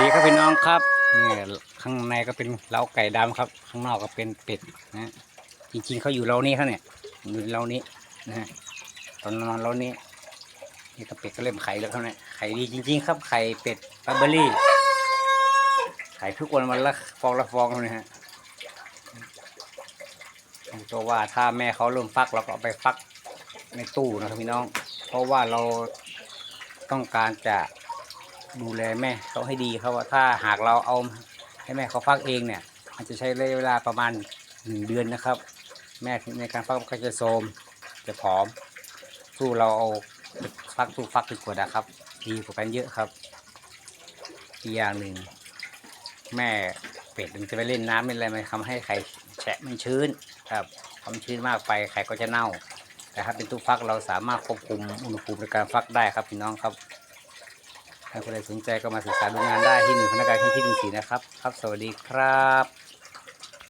ดีครับพี่น้องครับนี่ข้างในก็เป็นเล้าไก่ดำครับ ข้างนอกก็เป็นเป็ดนะจริงๆเขาอยู่เล้านี้เขาเนี่ยอยู่เล้านี้นะฮะตอนนอนเล้านี้นี่ก็เป็ดก็เริ่มไข่แล้วเขาเนี่ยไข่ดีจริง ๆ ครับไข่เป็ดบาร์เบอรี่ไข่ทุกวันวันละฟองละฟองเลยฮะตัวว่าถ้าแม่เขาเริ่มฟักเราก็เอาไปฟักในตู้นะครับพี่น้อง เพราะว่าเราต้องการจะ ดูแลแม่เขาให้ดีครับว่าถ้าหากเราเอาให้แม่เขาฟักเองเนี่ยมันจะใช้ระยะเวลาประมาณหนึ่งเดือนนะครับ แม่ในการฟักก็จะโทมจะผอมสู้เราเอาฟักตู้ฟักดีกว่านะครับ ดีกว่ากันเยอะครับอีกอย่างหนึ่งแม่เป็ดมันจะไปเล่นน้ำเป็นอะไรมันทำให้ไข่แฉะมันชื้นครับความชื้นมากไปไข่ก็จะเน่า แต่ถ้าเป็นตู้ฟักเราสามารถควบคุมอุณหภูมิในการฟักได้ครับพี่น้องครับ ใครคนใดสนใจก็มาศึกษาดูงานได้ที่หนึ่งพนักงานที่ที่หนึ่งสีนะครับ ครับ สวัสดีครับ